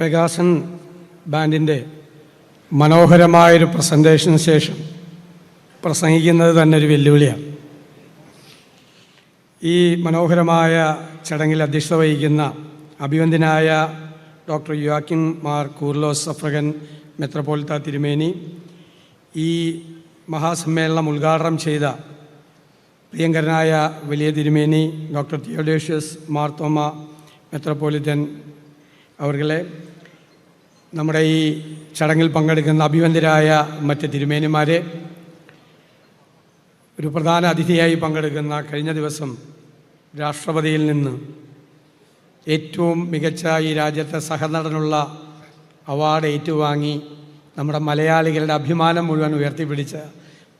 പെഗാസൻ ബാൻഡിന്റെ മനോഹരമായൊരു പ്രസന്റേഷന് ശേഷം പ്രസംഗിക്കുന്നത് തന്നെ ഒരു വെല്ലുവിളിയാണ്. ഈ മനോഹരമായ ചടങ്ങിൽ അധ്യക്ഷത വഹിക്കുന്ന അഭിവന്ദ്യനായ ഡോക്ടർ യുവാക്കിൻ മാർ കൂർലോസ് സഫ്രഗൻ മെത്രപോലിത്ത തിരുമേനി ഈ മഹാസമ്മേളനം ഉദ്ഘാടനം ചെയ്ത പ്രിയങ്കരനായ വലിയ തിരുമേനി ഡോക്ടർ തിയോഡേഷ്യസ് മാർത്തോമ മെത്രപോലിത്തൻ അവർകളെ നമ്മുടെ ഈ ചടങ്ങിൽ പങ്കെടുക്കുന്ന അഭിവന്ദരായ മറ്റ് തിരുമേനിമാരെ ഒരു പ്രധാന അതിഥിയായി പങ്കെടുക്കുന്ന കഴിഞ്ഞ ദിവസം രാഷ്ട്രപതിയിൽ നിന്ന് ഏറ്റവും മികച്ച ഈ രാജ്യത്തെ സഹനടനുള്ള അവാർഡ് ഏറ്റുവാങ്ങി നമ്മുടെ മലയാളികളുടെ അഭിമാനം മുഴുവൻ ഉയർത്തിപ്പിടിച്ച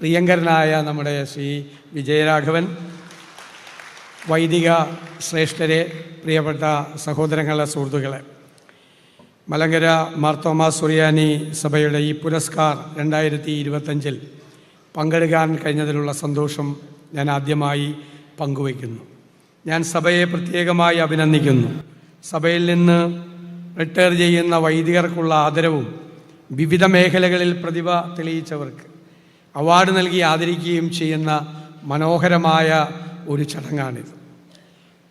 പ്രിയങ്കരനായ നമ്മുടെ ശ്രീ വിജയരാഘവൻ വൈദിക ശ്രേഷ്ഠരെ പ്രിയപ്പെട്ട സഹോദരങ്ങളെ സുഹൃത്തുക്കളെ. മലങ്കര മാർത്തോമ സുറിയാനി സഭയുടെ ഈ പുരസ്കാർ രണ്ടായിരത്തി ഇരുപത്തഞ്ചിൽ പങ്കെടുക്കാൻ കഴിഞ്ഞതിലുള്ള സന്തോഷം ഞാൻ ആദ്യമായി പങ്കുവയ്ക്കുന്നു. ഞാൻ സഭയെ പ്രത്യേകമായി അഭിനന്ദിക്കുന്നു. സഭയിൽ നിന്ന് റിട്ടയർ ചെയ്യുന്ന വൈദികർക്കുള്ള ആദരവും വിവിധ മേഖലകളിൽ പ്രതിഭ തെളിയിച്ചവർക്ക് അവാർഡ് നൽകി ആദരിക്കുകയും ചെയ്യുന്ന മനോഹരമായ ഒരു ചടങ്ങാണിത്.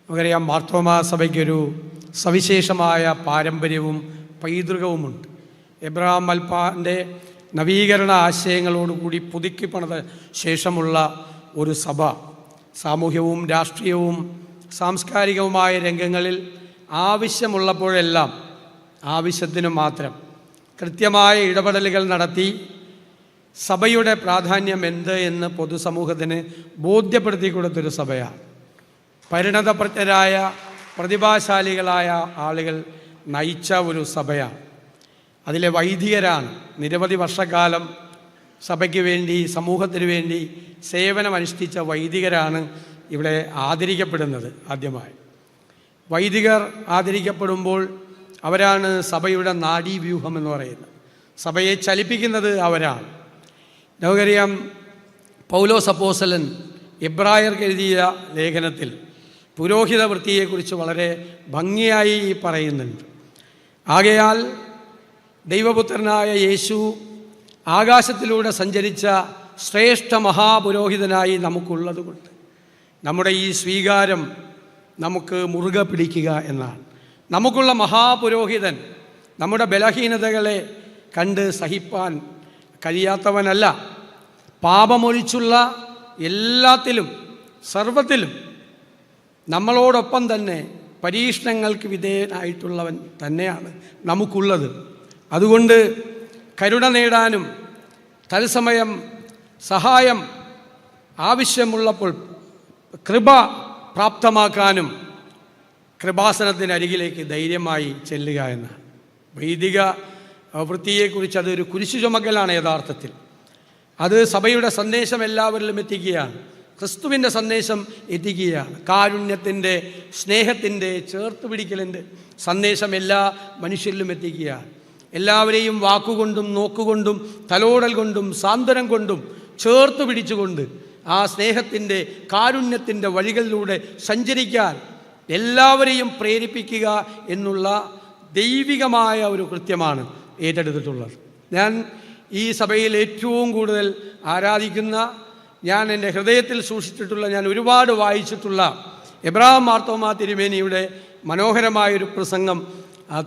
നമുക്കറിയാം മാർത്തോമ സഭയ്ക്കൊരു സവിശേഷമായ പാരമ്പര്യവും പൈതൃകവുമുണ്ട്. എബ്രഹാം മൽപ്പാന്റെ നവീകരണ ആശയങ്ങളോടുകൂടി പുതുക്കി പണിത ശേഷമുള്ള ഒരു സഭ. സാമൂഹ്യവും രാഷ്ട്രീയവും സാംസ്കാരികവുമായ രംഗങ്ങളിൽ ആവശ്യമുള്ളപ്പോഴെല്ലാം ആവശ്യത്തിനു മാത്രം കൃത്യമായ ഇടപെടലുകൾ നടത്തി സഭയുടെ പ്രാധാന്യം എന്ത് എന്ന് പൊതുസമൂഹത്തിന് ബോധ്യപ്പെടുത്തി കൊടുത്തൊരു സഭയാണ്. പരിണതപ്രജ്ഞരായ പ്രതിഭാശാലികളായ ആളുകൾ നയിച്ച ഒരു സഭയാണ് അതിലെ വൈദികരാണ്. നിരവധി വർഷക്കാലം സഭയ്ക്ക് വേണ്ടി സമൂഹത്തിന് വേണ്ടി സേവനമനുഷ്ഠിച്ച വൈദികരാണ് ഇവിടെ ആദരിക്കപ്പെടുന്നത് ആദ്യമായി. വൈദികർ ആദരിക്കപ്പെടുമ്പോൾ അവരാണ് സഭയുടെ നാഡീവ്യൂഹം എന്ന് പറയുന്നത്. സഭയെ ചലിപ്പിക്കുന്നത് അവരാണ്. നമുക്കറിയാം പൗലോ സപ്പോസലൻ എബ്രായർക്ക് എഴുതിയ ലേഖനത്തിൽ പുരോഹിത വൃത്തിയെക്കുറിച്ച് വളരെ ഭംഗിയായി പറയുന്നുണ്ട്. ആകയാൽ ദൈവപുത്രനായ യേശു ആകാശത്തിലൂടെ സഞ്ചരിച്ച ശ്രേഷ്ഠ മഹാപുരോഹിതനായി നമുക്കുള്ളതുകൊണ്ട് നമ്മുടെ ഈ സ്വീകാരം നമുക്ക് മുറുകെ പിടിക്കുക എന്നാണ്. നമുക്കുള്ള മഹാപുരോഹിതൻ നമ്മുടെ ബലഹീനതകളെ കണ്ട് സഹിപ്പാൻ കഴിയാത്തവനല്ല. പാപമൊഴിച്ചുള്ള എല്ലാത്തിലും സർവത്തിലും നമ്മളോടൊപ്പം തന്നെ പരീക്ഷണങ്ങൾക്ക് വിധേയനായിട്ടുള്ളവൻ തന്നെയാണ് നമുക്കുള്ളത്. അതുകൊണ്ട് കരുണ നേടാനും തത്സമയം സഹായം ആവശ്യമുള്ളപ്പോൾ കൃപ പ്രാപ്തമാക്കാനും കൃപാസനത്തിനരികിലേക്ക് ധൈര്യമായി ചെല്ലുക എന്നാണ്. വൈദിക വൃത്തിയെക്കുറിച്ച് അതൊരു കുരിശു ചുമക്കലാണ് യഥാർത്ഥത്തിൽ. അത് സഭയുടെ സന്ദേശം എല്ലാവരിലും എത്തിക്കുകയാണ്. ക്രിസ്തുവിന്റെ സന്ദേശം എത്തിക്കുകയാണ് കാരുണ്യത്തിന്റെ സ്നേഹത്തിന്റെ ചേർത്ത് പിടിക്കലിന്റെ സന്ദേശം എല്ലാ മനുഷ്യരിലും എത്തിക്കുകയാണ്. എല്ലാവരെയും വാക്കുകൊണ്ടും നോക്കുകൊണ്ടും തലോടൽ കൊണ്ടും സാന്ത്വനം കൊണ്ടും ചേർത്ത് പിടിച്ചുകൊണ്ട് ആ സ്നേഹത്തിന്റെ കാരുണ്യത്തിന്റെ വഴികളിലൂടെ സഞ്ചരിക്കാൻ എല്ലാവരെയും പ്രേരിപ്പിക്കുക എന്നുള്ള ദൈവികമായ ഒരു കൃത്യമാണ് ഏറ്റെടുത്തിട്ടുള്ളത്. ഞാൻ ഈ സഭയിൽ ഏറ്റവും കൂടുതൽ ആരാധിക്കുന്ന ഞാൻ എന്റെ ഹൃദയത്തിൽ സൂക്ഷിച്ചിട്ടുള്ള ഞാൻ ഒരുപാട് വായിച്ചിട്ടുള്ള എബ്രാഹിം മാർത്തോമ തിരുമേനിയുടെ മനോഹരമായൊരു പ്രസംഗം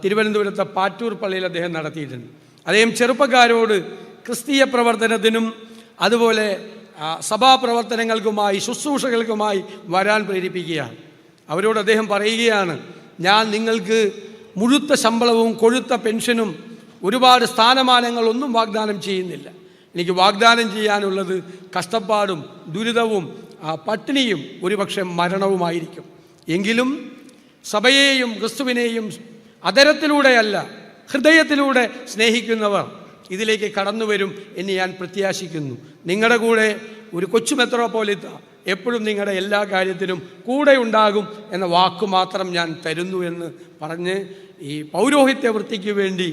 തിരുവനന്തപുരത്തെ പാറ്റൂർ പള്ളിയിൽ അദ്ദേഹം നടത്തിയിട്ടുണ്ട്. അദ്ദേഹം ചെറുപ്പക്കാരോട് ക്രിസ്തീയ പ്രവർത്തനത്തിനും അതുപോലെ സഭാ സഭാപ്രവർത്തനങ്ങൾക്കുമായി ശുശ്രൂഷകൾക്കുമായി വരാൻ പ്രേരിപ്പിക്കുകയാണ്. അവരോട് അദ്ദേഹം പറയുകയാണ് ഞാൻ നിങ്ങൾക്ക് മുഴുത്ത ശമ്പളവും കൊഴുത്ത പെൻഷനും ഒരുപാട് സ്ഥാനമാനങ്ങളൊന്നും വാഗ്ദാനം ചെയ്യുന്നില്ല. എനിക്ക് വാഗ്ദാനം ചെയ്യാനുള്ളത് കഷ്ടപ്പാടും ദുരിതവും പട്ടിണിയും ഒരുപക്ഷെ മരണവുമായിരിക്കും. എങ്കിലും സഭയെയും ക്രിസ്തുവിനെയും അതരത്തിലൂടെയല്ല ഹൃദയത്തിലൂടെ സ്നേഹിക്കുന്നവർ ഇതിലേക്ക് കടന്നു വരും എന്ന് ഞാൻ പ്രത്യാശിക്കുന്നു. നിങ്ങളുടെ കൂടെ ഒരു കൊച്ചു മെത്രോപോലിത്ത എപ്പോഴും നിങ്ങളുടെ എല്ലാ കാര്യത്തിനും കൂടെ ഉണ്ടാകും എന്ന വാക്ക് മാത്രം ഞാൻ തരുന്നു എന്ന് പറഞ്ഞ് ഈ പൗരോഹിത്യ വൃത്തിക്ക് വേണ്ടി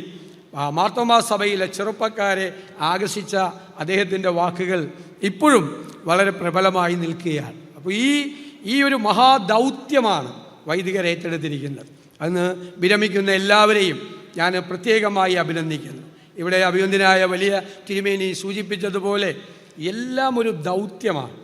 മാർത്തോമാ സഭയിലെ ചെറുപ്പക്കാരെ ആകർഷിച്ച അദ്ദേഹത്തിന്റെ വാക്കുകൾ ഇപ്പോഴും വളരെ പ്രബലമായി നിൽക്കുകയാണ്. അപ്പോൾ ഈ ഈ ഒരു മഹാദൗത്യമാണ് വൈദികർ ഏറ്റെടുത്തിരിക്കുന്നത്. അന്ന് വിരമിക്കുന്ന എല്ലാവരെയും ഞാൻ പ്രത്യേകമായി അഭിനന്ദിക്കുന്നു. ഇവിടെ അഭിനന്ദനായ വലിയ തിരുമേനി സൂചിപ്പിച്ചതുപോലെ എല്ലാം ഒരു ദൗത്യമാണ്.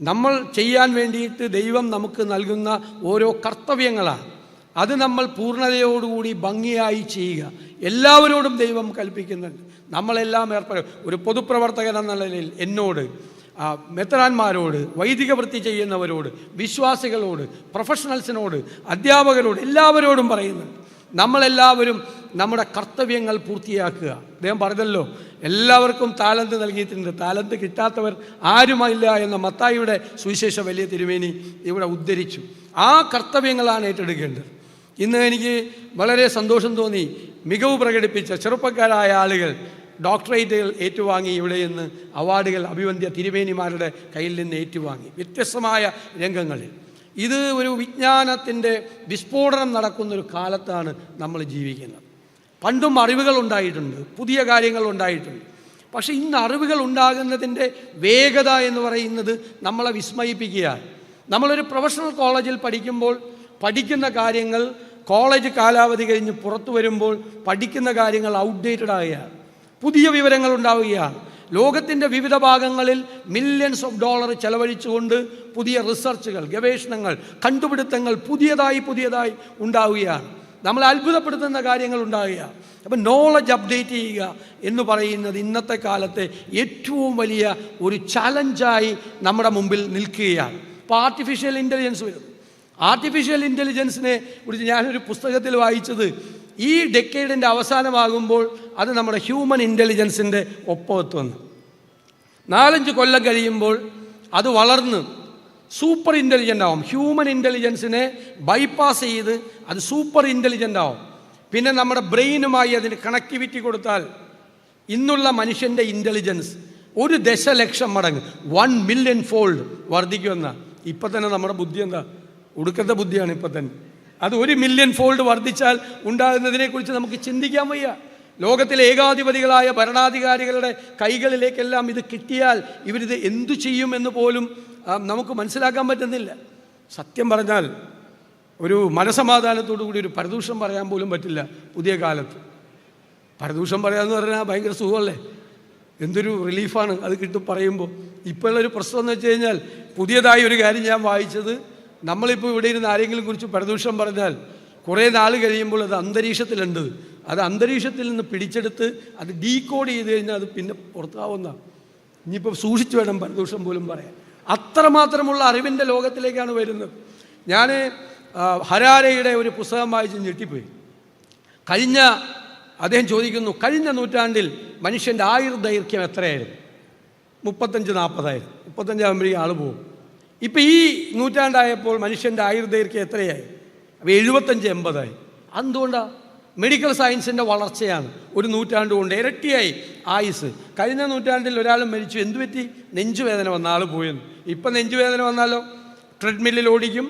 നമ്മൾ ചെയ്യാൻ വേണ്ടിയിട്ട് ദൈവം നമുക്ക് നൽകുന്ന ഓരോ കർത്തവ്യങ്ങളാണ്. അത് നമ്മൾ പൂർണതയോടുകൂടി ഭംഗിയായി ചെയ്യുക. എല്ലാവരോടും ദൈവം കൽപ്പിക്കുന്നുണ്ട്. നമ്മളെല്ലാം ഏർപ്പെടും ഒരു പൊതുപ്രവർത്തകൻ എന്ന നിലയിൽ എന്നോട് മെത്രാന്മാരോട് വൈദിക വൃത്തി ചെയ്യുന്നവരോട് വിശ്വാസികളോട് പ്രൊഫഷണൽസിനോട് അധ്യാപകരോട് എല്ലാവരോടും പറയുന്നുണ്ട്. നമ്മളെല്ലാവരും നമ്മുടെ കർത്തവ്യങ്ങൾ പൂർത്തിയാക്കുക. അദ്ദേഹം പറഞ്ഞല്ലോ എല്ലാവർക്കും താലന്ത് നൽകിയിട്ടുണ്ട്. താലന്ത് കിട്ടാത്തവർ ആരുമില്ല എന്ന മത്തായിയുടെ സുവിശേഷ വലിയ തിരുമേനി ഇവിടെ ഉദ്ധരിച്ചു. ആ കർത്തവ്യങ്ങളാണ് ഏറ്റെടുക്കേണ്ടത്. ഇന്ന് എനിക്ക് വളരെ സന്തോഷം തോന്നി. മികവ് പ്രകടിപ്പിച്ച ചെറുപ്പക്കാരായ ആളുകൾ ഡോക്ടറേറ്റുകൾ ഏറ്റുവാങ്ങി ഇവിടെ നിന്ന് അവാർഡുകൾ അഭിവന്ധ്യ തിരുമേനിമാരുടെ കയ്യിൽ നിന്ന് ഏറ്റുവാങ്ങി. വ്യത്യസ്തമായ രംഗങ്ങളിൽ. ഇത് ഒരു വിജ്ഞാനത്തിന്റെ വിസ്ഫോടനം നടക്കുന്നൊരു കാലത്താണ് നമ്മൾ ജീവിക്കുന്നത്. പണ്ടും അറിവുകൾ ഉണ്ടായിട്ടുണ്ട് പുതിയ കാര്യങ്ങൾ ഉണ്ടായിട്ടുണ്ട്. പക്ഷേ ഇന്ന് അറിവുകൾ ഉണ്ടാകുന്നതിന്റെ വേഗത എന്ന് പറയുന്നത് നമ്മളെ വിസ്മയിപ്പിക്കുകയാണ്. നമ്മളൊരു പ്രൊഫഷണൽ കോളേജിൽ പഠിക്കുമ്പോൾ പഠിക്കുന്ന കാര്യങ്ങൾ കോളേജ് കാലാവധി കഴിഞ്ഞ് പുറത്തു വരുമ്പോൾ പഠിക്കുന്ന കാര്യങ്ങൾ ഔട്ട്ഡേറ്റഡ് ആകുകയാണ് പുതിയ വിവരങ്ങൾ ഉണ്ടാവുകയാണ്. ലോകത്തിന്റെ വിവിധ ഭാഗങ്ങളിൽ മില്യൺസ് ഓഫ് ഡോളർ ചെലവഴിച്ചുകൊണ്ട് പുതിയ റിസർച്ചുകൾ ഗവേഷണങ്ങൾ കണ്ടുപിടുത്തങ്ങൾ പുതിയതായി പുതിയതായി ഉണ്ടാവുകയാണ്. നമ്മൾ അത്ഭുതപ്പെടുത്തുന്ന കാര്യങ്ങൾ ഉണ്ടാവുക അപ്പം നോളജ് അപ്ഡേറ്റ് ചെയ്യുക എന്ന് പറയുന്നത് ഇന്നത്തെ കാലത്തെ ഏറ്റവും വലിയ ഒരു ചലഞ്ചായി നമ്മുടെ മുമ്പിൽ നിൽക്കുകയാണ്. ഇപ്പോൾ ആർട്ടിഫിഷ്യൽ ഇന്റലിജൻസ് വരുന്നു. ആർട്ടിഫിഷ്യൽ ഇന്റലിജൻസിനെ കുറിച്ച് ഞാനൊരു പുസ്തകത്തിൽ വായിച്ചത് ഈ ഡെക്കേഡിന്റെ അവസാനമാകുമ്പോൾ അത് നമ്മുടെ ഹ്യൂമൻ ഇന്റലിജൻസിന്റെ ഒപ്പമെത്തുമെന്ന് നാലഞ്ച് കൊല്ലം കഴിയുമ്പോൾ അത് വളർന്ന് സൂപ്പർ ഇന്റലിജന്റ് ആവും. ഹ്യൂമൻ ഇന്റലിജൻസിനെ ബൈപ്പാസ് ചെയ്ത് അത് സൂപ്പർ ഇന്റലിജന്റ് ആവും. പിന്നെ നമ്മുടെ ബ്രെയിനുമായി അതിന് കണക്ടിവിറ്റി കൊടുത്താൽ ഇന്നുള്ള മനുഷ്യന്റെ ഇന്റലിജൻസ് ഒരു ദശലക്ഷം മടങ്ങ് വൺ മില്യൺ ഫോൾഡ് വർദ്ധിക്കുമെന്ന. ഇപ്പം തന്നെ നമ്മുടെ ബുദ്ധി എന്താ? ഒടുക്കത്തെ ബുദ്ധിയാണ് ഇപ്പം തന്നെ. അത് ഒരു മില്യൺ ഫോൾഡ് വർദ്ധിച്ചാൽ ഉണ്ടാകുന്നതിനെക്കുറിച്ച് നമുക്ക് ചിന്തിക്കാൻ വയ്യ. ലോകത്തിലെ ഏകാധിപതികളായ ഭരണാധികാരികളുടെ കൈകളിലേക്കെല്ലാം ഇത് കിട്ടിയാൽ ഇവരിത് എന്തു ചെയ്യുമെന്ന് പോലും നമുക്ക് മനസ്സിലാക്കാൻ പറ്റുന്നില്ല. സത്യം പറഞ്ഞാൽ ഒരു മനസമാധാനത്തോടു കൂടി ഒരു പരദൂഷം പറയാൻ പോലും പറ്റില്ല പുതിയ കാലത്ത്. പരദൂഷം പറയാമെന്ന് പറഞ്ഞാൽ ഭയങ്കര സുഖമല്ലേ? എന്തൊരു റിലീഫാണ് അത് കിട്ടും പറയുമ്പോൾ ഇപ്പോഴുള്ളൊരു പ്രശ്നം എന്ന് വെച്ച് കഴിഞ്ഞാൽ പുതിയതായി ഒരു കാര്യം ഞാൻ വായിച്ചത് നമ്മളിപ്പോൾ ഇവിടെ ഇരുന്ന് ആരെങ്കിലും കുറിച്ച് പരദൂഷണം പറഞ്ഞാൽ കുറേ നാൾ കഴിയുമ്പോൾ അത് അന്തരീക്ഷത്തിലുണ്ട്. അത് അന്തരീക്ഷത്തിൽ നിന്ന് പിടിച്ചെടുത്ത് അത് ഡീകോഡ് ചെയ്ത് കഴിഞ്ഞാൽ അത് പിന്നെ പുറത്താവുന്ന ഇനിയിപ്പോൾ സൂക്ഷിച്ചു വേണം പരദൂഷണം പോലും പറയാൻ. അത്രമാത്രമുള്ള അറിവിന്റെ ലോകത്തിലേക്കാണ് വരുന്നത്. ഞാൻ ഹരാരയുടെ ഒരു പുസ്തകം വായിച്ച് ഞെട്ടിപ്പോയി. കഴിഞ്ഞ അദ്ദേഹം ചോദിക്കുന്നു കഴിഞ്ഞ നൂറ്റാണ്ടിൽ മനുഷ്യന്റെ ആയുർദൈർഘ്യം എത്രയായിരുന്നു? മുപ്പത്തഞ്ച് നാൽപ്പതായിരുന്നു മുപ്പത്തഞ്ചാകുമ്പോഴേക്കും ആൾ പോകും ഇപ്പം ഈ നൂറ്റാണ്ടായപ്പോൾ മനുഷ്യന്റെ ആയുർദൈർഘ്യം എത്രയായി? അപ്പോൾ എഴുപത്തഞ്ച് എൺപതായി. എന്തുകൊണ്ടാണ് മെഡിക്കൽ സയൻസിന്റെ വളർച്ചയാണ്. ഒരു നൂറ്റാണ്ട് കൊണ്ട് ഇരട്ടിയായി. ആയുസ്. കഴിഞ്ഞ നൂറ്റാണ്ടിൽ ഒരാൾ മരിച്ചു. എന്തുപറ്റി നെഞ്ചുവേദന വന്ന ആൾ പോയെന്ന്. ഇപ്പം നെഞ്ചുവേദന വന്നാലോ? ട്രെഡ്മില്ലിൽ ഓടിക്കും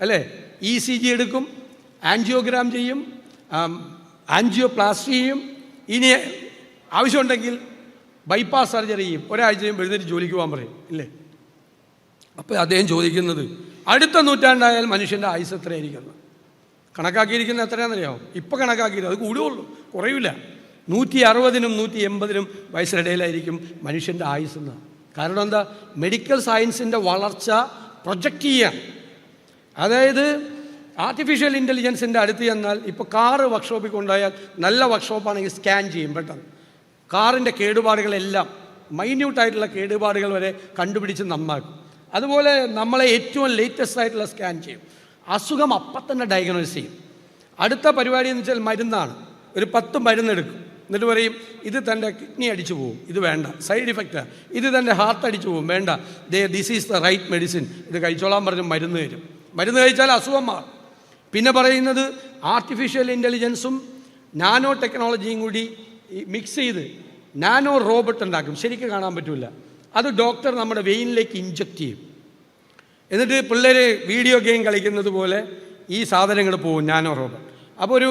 അല്ലേ? ഇ സി ജി എടുക്കും ആൻജിയോഗ്രാം ചെയ്യും ആൻജിയോപ്ലാസ്റ്റി ചെയ്യും. ഇനി ആവശ്യമുണ്ടെങ്കിൽ ബൈപ്പാസ് സർജറി ചെയ്യും. ഒരാഴ്ചയും എഴുന്നേറ്റ് ജോലിക്ക് പോകാൻ പറയും ഇല്ലേ? അപ്പോൾ അദ്ദേഹം ചോദിക്കുന്നത് അടുത്ത നൂറ്റാണ്ടായാൽ മനുഷ്യന്റെ ആയുസ് എത്രയായിരിക്കുന്നത് കണക്കാക്കിയിരിക്കുന്നത് എത്രയാണെന്നറിയാമോ ഇപ്പോൾ കണക്കാക്കിയത് അത് കൂടുകയുള്ളൂ കുറയില്ല നൂറ്റി അറുപതിനും നൂറ്റി എൺപതിനും വയസ്സിനിടയിലായിരിക്കും മനുഷ്യന്റെ ആയുസ് എന്ന്. കാരണം എന്താ? മെഡിക്കൽ സയൻസിന്റെ വളർച്ച പ്രൊജക്റ്റ് ചെയ്യാൻ. അതായത് ആർട്ടിഫിഷ്യൽ ഇന്റലിജൻസിന്റെ അടുത്ത് ചെന്നാൽ ഇപ്പോൾ കാറ് വർക്ക്ഷോപ്പിൽ കൊണ്ടുപോയാൽ നല്ല വർക്ക്ഷോപ്പാണെങ്കിൽ സ്കാൻ ചെയ്യും പെട്ടെന്ന്. കാറിന്റെ കേടുപാടുകളെല്ലാം മൈന്യൂട്ടായിട്ടുള്ള കേടുപാടുകൾ വരെ കണ്ടുപിടിച്ച് നന്നാക്കും. അതുപോലെ നമ്മളെ ഏറ്റവും ലേറ്റസ്റ്റ് ആയിട്ടുള്ള സ്കാൻ ചെയ്യും. അസുഖം അപ്പം തന്നെ ഡയഗ്നോസ് ചെയ്യും. അടുത്ത പരിപാടി എന്ന് വെച്ചാൽ മരുന്നാണ്. ഒരു പത്ത് മരുന്നെടുക്കും. എന്നിട്ട് പറയും ഇത് തന്റെ കിഡ്നി അടിച്ചു പോകും ഇത് വേണ്ട. സൈഡ് ഇഫക്റ്റ് ഇത് തന്റെ ഹാർട്ട് അടിച്ചു പോകും വേണ്ട. ദേ this is the right medicine ഇത് കഴിച്ചോളാൻ പറഞ്ഞ് മരുന്ന് തരും. മരുന്ന് കഴിച്ചാൽ അസുഖം മാറും. പിന്നെ പറയുന്നത് ആർട്ടിഫിഷ്യൽ ഇന്റലിജൻസും നാനോ ടെക്നോളജിയും കൂടി മിക്സ് ചെയ്ത് നാനോ റോബോട്ട് ഉണ്ടാക്കും ശരിക്കും കാണാൻ പറ്റില്ല അത് ഡോക്ടർ നമ്മുടെ വെയിനിലേക്ക് ഇഞ്ചക്റ്റ് ചെയ്യും. എന്നിട്ട് പിള്ളേർ വീഡിയോ ഗെയിം കളിക്കുന്നത് പോലെ ഈ സാധനങ്ങൾ പോകും നാനോ റോബോട്ട് അപ്പോൾ ഒരു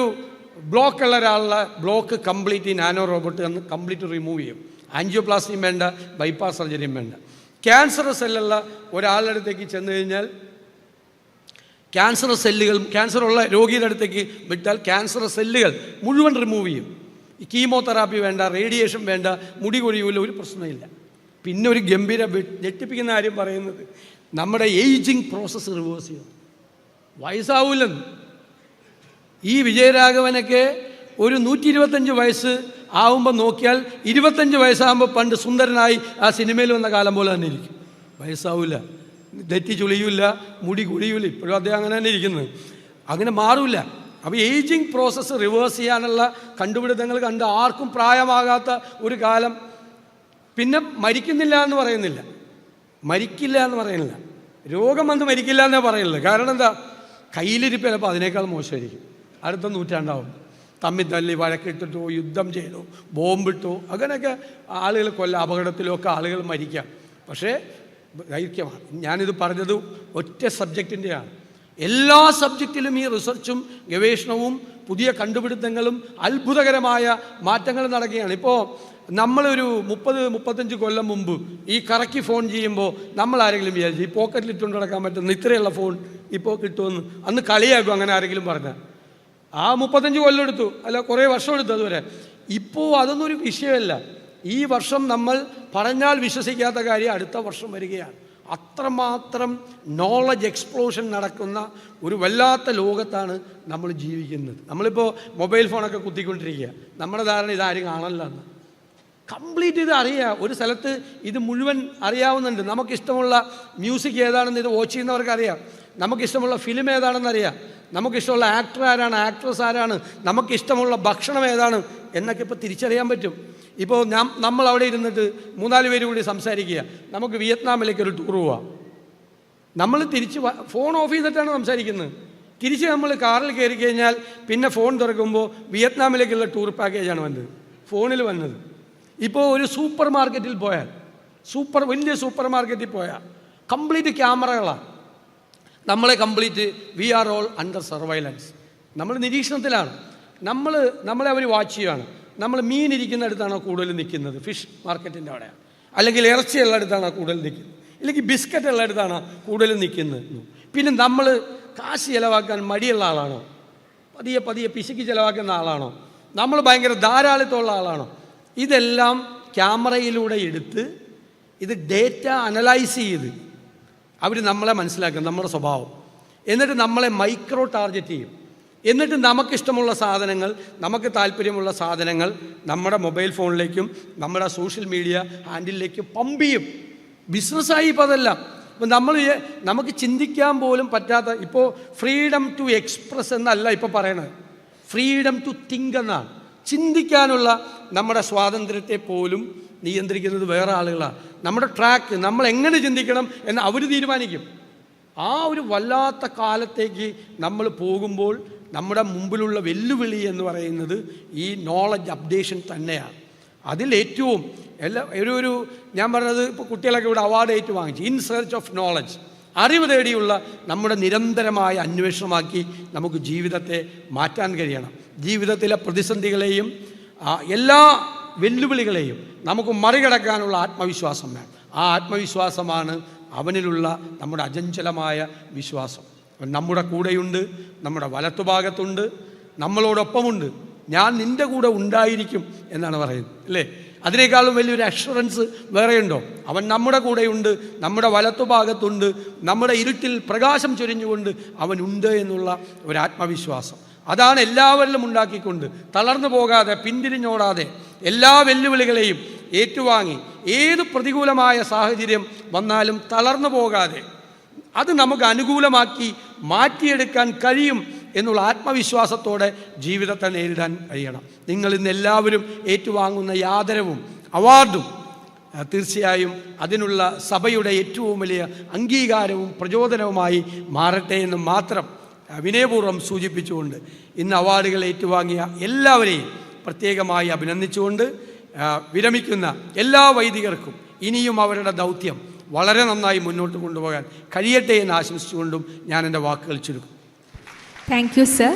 ബ്ലോക്ക് ഉള്ള ഒരാളുടെ ബ്ലോക്ക് കംപ്ലീറ്റ് ഈ നാനോ റോബോട്ട് എന്ന് കംപ്ലീറ്റ് റിമൂവ് ചെയ്യും. ആൻജിയോപ്ലാസ്റ്റിയും വേണ്ട ബൈപ്പാസ് സർജറിയും വേണ്ട. ക്യാൻസർ സെല്ലുള്ള ഒരാളുടെ അടുത്തേക്ക് ചെന്ന് കഴിഞ്ഞാൽ ക്യാൻസർ സെല്ലുകൾ ക്യാൻസർ ഉള്ള രോഗിയുടെ അടുത്തേക്ക് വിട്ടാൽ ക്യാൻസർ സെല്ലുകൾ മുഴുവൻ റിമൂവ് ചെയ്യും. കീമോതെറാപ്പി വേണ്ട റേഡിയേഷൻ വേണ്ട മുടി കൊഴിയൂല ഒരു പ്രശ്നമില്ല പിന്നെ ഒരു ഗംഭീര ഞെട്ടിപ്പിക്കുന്ന കാര്യം പറയുന്നത് നമ്മുടെ ഏജിങ് പ്രോസസ്സ് റിവേഴ്സ് ചെയ്യും വയസ്സാവൂലെന്ന് ഈ വിജയരാഘവനൊക്കെ ഒരു നൂറ്റി ഇരുപത്തഞ്ച് വയസ്സ് ആവുമ്പോൾ നോക്കിയാൽ ഇരുപത്തഞ്ച് വയസ്സാകുമ്പോൾ പണ്ട് സുന്ദരനായി ആ സിനിമയിൽ വന്ന കാലം പോലെ തന്നെ ഇരിക്കും. വയസ്സാവില്ല തെറ്റി ചുളിയൂല മുടി കുളിയൂല ഇപ്പോഴും അദ്ദേഹം അങ്ങനെ തന്നെ ഇരിക്കുന്നത് അങ്ങനെ മാറില്ല അപ്പോൾ ഏജിങ് പ്രോസസ്സ് റിവേഴ്സ് ചെയ്യാനുള്ള കണ്ടുപിടുത്തങ്ങൾ കണ്ട് ആർക്കും പ്രായമാകാത്ത ഒരു കാലം പിന്നെ മരിക്കുന്നില്ല എന്ന് പറയുന്നില്ല. മരിക്കില്ല എന്ന് പറയുന്നില്ല. രോഗം വന്ന് മരിക്കില്ല എന്നേ പറയുന്നില്ല കാരണം എന്താ? കയ്യിലിരിപ്പ് ചിലപ്പോൾ അതിനേക്കാൾ മോശമായിരിക്കും. അടുത്ത നൂറ്റാണ്ടാവും. തമ്മിൽ തല്ലി വഴക്കിട്ടിട്ടോ യുദ്ധം ചെയ്തോ ബോംബിട്ടോ അങ്ങനെയൊക്കെ ആളുകൾ കൊല്ല അപകടത്തിലോ ഒക്കെ ആളുകൾ മരിക്കാം. പക്ഷേ ദൈർഘ്യമാണ്. ഞാനിത് പറഞ്ഞത് ഒറ്റ സബ്ജക്റ്റിന്റെയാണ് എല്ലാ സബ്ജക്റ്റിലും ഈ റിസർച്ചും ഗവേഷണവും പുതിയ കണ്ടുപിടുത്തങ്ങളും അത്ഭുതകരമായ മാറ്റങ്ങൾ നടക്കുകയാണ്. ഇപ്പോൾ നമ്മളൊരു മുപ്പത് മുപ്പത്തഞ്ച് കൊല്ലം മുമ്പ് ഈ കറക്കി ഫോൺ ചെയ്യുമ്പോൾ നമ്മൾ ആരെങ്കിലും വിചാരിച്ചു ഈ പോക്കറ്റിൽ ഇട്ടുകൊണ്ട് നടക്കാൻ പറ്റുന്ന ഇത്രയുള്ള ഫോൺ ഇപ്പോൾ കിട്ടുമെന്ന് അന്ന് കളിയാക്കും അങ്ങനെ ആരെങ്കിലും പറഞ്ഞാൽ ആ മുപ്പത്തഞ്ച് കൊല്ലം എടുത്തു. അല്ല കുറേ വർഷം എടുത്തു അതുവരെ. ഇപ്പോൾ അതൊന്നും ഒരു വിഷയമല്ല. ഈ വർഷം നമ്മൾ പറഞ്ഞാൽ വിശ്വസിക്കാത്ത കാര്യം അടുത്ത വർഷം വരികയാണ്. അത്രമാത്രം നോളജ് എക്സ്പ്ലോഷൻ നടക്കുന്ന ഒരു വല്ലാത്ത ലോകത്താണ് നമ്മൾ ജീവിക്കുന്നത്. നമ്മളിപ്പോൾ മൊബൈൽ ഫോണൊക്കെ കുത്തിക്കൊണ്ടിരിക്കുക. നമ്മുടെ ധാരണ ഇതാരും കാണല്ല എന്ന് കംപ്ലീറ്റ് ഇത് അറിയാം. ഒരു സ്ഥലത്ത് ഇത് മുഴുവൻ അറിയാവുന്നുണ്ട്. നമുക്കിഷ്ടമുള്ള മ്യൂസിക് ഏതാണെന്ന് ഇത് വാച്ച് ചെയ്യുന്നവർക്ക് അറിയാം നമുക്കിഷ്ടമുള്ള ഫിലിം ഏതാണെന്ന് അറിയാം നമുക്കിഷ്ടമുള്ള ആക്ടർ ആരാണ്? ആക്ട്രസ് ആരാണ്? നമുക്കിഷ്ടമുള്ള ഭക്ഷണം ഏതാണ്? എന്നൊക്കെ ഇപ്പോൾ തിരിച്ചറിയാൻ പറ്റും. ഇപ്പോൾ ഞാൻ നമ്മൾ അവിടെ ഇരുന്നിട്ട് മൂന്നാൽ പേര് കൂടി സംസാരിക്കുക. നമുക്ക് വിയറ്റ്നാമിലേക്ക് ഒരു ടൂർ പോവാം. നമ്മൾ തിരിച്ച് ഫോൺ ഓഫ് ചെയ്തിട്ടാണ് സംസാരിക്കുന്നത്. തിരിച്ച് നമ്മൾ കാറിൽ കയറി കഴിഞ്ഞാൽ പിന്നെ ഫോൺ തുറക്കുമ്പോൾ വിയറ്റ്നാമിലേക്കുള്ള ടൂർ പാക്കേജാണ് വന്നത്. ഫോണിൽ വന്നത്. ഇപ്പോൾ ഒരു സൂപ്പർ മാർക്കറ്റിൽ പോയാൽ സൂപ്പർ വലിയ സൂപ്പർ മാർക്കറ്റിൽ പോയാൽ കംപ്ലീറ്റ് ക്യാമറകളാണ് നമ്മളെ complete we are all under surveillance നമ്മൾ നിരീക്ഷണത്തിലാണ്. നമ്മൾ നമ്മളെ അവർ വാച്ച് ചെയ്യുകയാണ് നമ്മൾ മീൻ ഇരിക്കുന്ന അടുത്താണോ കൂടുതൽ നിൽക്കുന്നത് ഫിഷ് മാർക്കറ്റിന്റെ അവിടെയാണ്. അല്ലെങ്കിൽ ഇറച്ചി ഉള്ളിടത്താണോ കൂടുതൽ നിൽക്കുന്നത്. ഇല്ലെങ്കിൽ ബിസ്ക്കറ്റ് ഉള്ളിടത്താണോ കൂടുതൽ നിൽക്കുന്നത്. പിന്നെ നമ്മൾ കാശ് ചിലവാക്കാൻ മടിയുള്ള ആളാണോ? പതിയെ പതിയെ പിശുക്ക് ചിലവാക്കുന്ന ആളാണോ? നമ്മൾ ഭയങ്കര ധാരാളിത്തമുള്ള ആളാണോ? ഇതെല്ലാം ക്യാമറയിലൂടെ എടുത്ത് ഇത് ഡേറ്റ അനലൈസ് ചെയ്ത് അവർ നമ്മളെ മനസ്സിലാക്കും നമ്മുടെ സ്വഭാവം. എന്നിട്ട് നമ്മളെ മൈക്രോ ടാർഗറ്റ് ചെയ്യും. എന്നിട്ട് നമുക്കിഷ്ടമുള്ള സാധനങ്ങൾ നമുക്ക് താല്പര്യമുള്ള സാധനങ്ങൾ നമ്മുടെ മൊബൈൽ ഫോണിലേക്കും നമ്മുടെ സോഷ്യൽ മീഡിയ ഹാൻഡിലേക്കും പമ്പ് ചെയ്യും. ബിസിനസ്സായി ഇപ്പോൾ അതെല്ലാം. ഇപ്പം നമ്മൾ നമുക്ക് ചിന്തിക്കാൻ പോലും പറ്റാത്ത ഇപ്പോൾ ഫ്രീഡം ടു എക്സ്പ്രസ് എന്നല്ല ഇപ്പോൾ പറയണത്. ഫ്രീഡം ടു തിങ്ക് എന്നാണ്. ചിന്തിക്കാനുള്ള നമ്മുടെ സ്വാതന്ത്ര്യത്തെ പോലും നിയന്ത്രിക്കുന്നത് വേറെ ആളുകളാണ് നമ്മുടെ ട്രാക്ക് നമ്മൾ എങ്ങനെ ചിന്തിക്കണം എന്ന് അവർ തീരുമാനിക്കും. ആ ഒരു വല്ലാത്ത കാലത്തേക്ക് നമ്മൾ പോകുമ്പോൾ നമ്മുടെ മുമ്പിലുള്ള വെല്ലുവിളി എന്ന് പറയുന്നത് ഈ നോളജ് അപ്ഡേഷൻ തന്നെയാണ് അതിലേറ്റവും എല്ലാ ഒരു ഒരു ഞാൻ പറഞ്ഞത് ഇപ്പോൾ കുട്ടികളൊക്കെ ഇവിടെ അവാർഡ് ഏറ്റു വാങ്ങിച്ചു. ഇൻ സെർച്ച് ഓഫ് നോളജ് അറിവ് തേടിയുള്ള നമ്മുടെ നിരന്തരമായ അന്വേഷണമാക്കി നമുക്ക് ജീവിതത്തെ മാറ്റാൻ കഴിയണം. ജീവിതത്തിലെ പ്രതിസന്ധികളെയും എല്ലാ വെല്ലുവിളികളെയും നമുക്ക് മറികടക്കാനുള്ള ആത്മവിശ്വാസം വേണം. ആ ആത്മവിശ്വാസമാണ് അവനിലുള്ള നമ്മുടെ അജഞ്ചലമായ വിശ്വാസം. നമ്മുടെ കൂടെയുണ്ട് നമ്മുടെ വലത്തുഭാഗത്തുണ്ട് നമ്മളോടൊപ്പമുണ്ട്. ഞാൻ നിന്റെ കൂടെ ഉണ്ടായിരിക്കും എന്നാണ് പറയുന്നത് അല്ലേ? അതിനേക്കാളും വലിയൊരു അഷുറൻസ് വേറെയുണ്ടോ അവൻ നമ്മുടെ കൂടെയുണ്ട് നമ്മുടെ വലത്തുഭാഗത്തുണ്ട് നമ്മുടെ ഇരുട്ടിൽ പ്രകാശം ചൊരിഞ്ഞുകൊണ്ട് അവനുണ്ട് എന്നുള്ള ഒരു ആത്മവിശ്വാസം. അതാണ് എല്ലാവരിലും ഉണ്ടാക്കിക്കൊണ്ട് തളർന്നു പോകാതെ പിന്തിരിഞ്ഞോടാതെ എല്ലാ വെല്ലുവിളികളെയും ഏറ്റുവാങ്ങി ഏത് പ്രതികൂലമായ സാഹചര്യം വന്നാലും തളർന്നു പോകാതെ അത് നമുക്ക് അനുകൂലമാക്കി മാറ്റിയെടുക്കാൻ കഴിയും എന്നുള്ള ആത്മവിശ്വാസത്തോടെ ജീവിതത്തെ നേരിടാൻ കഴിയണം. നിങ്ങൾ ഇന്ന് എല്ലാവരും ഏറ്റുവാങ്ങുന്ന യാദരവും അവാർഡും തീർച്ചയായും അതിനുള്ള സഭയുടെ ഏറ്റവും വലിയ അംഗീകാരവും പ്രചോദനവുമായി മാറട്ടെ എന്ന് മാത്രം ആ, വിനയപൂർവം സൂചിപ്പിച്ചുകൊണ്ട് ഇന്ന് അവാർഡുകൾ ഏറ്റുവാങ്ങിയ എല്ലാവരെയും പ്രത്യേകമായി അഭിനന്ദിച്ചുകൊണ്ട് വിരമിക്കുന്ന എല്ലാ വൈദികർക്കും ഇനിയും അവരുടെ ദൗത്യം വളരെ നന്നായി മുന്നോട്ട് കൊണ്ടുപോകാൻ കഴിയട്ടെ എന്ന് ആശംസിച്ചുകൊണ്ടും ഞാൻ എന്റെ വാക്കുകൾ ചുരുക്കും താങ്ക് യു sir.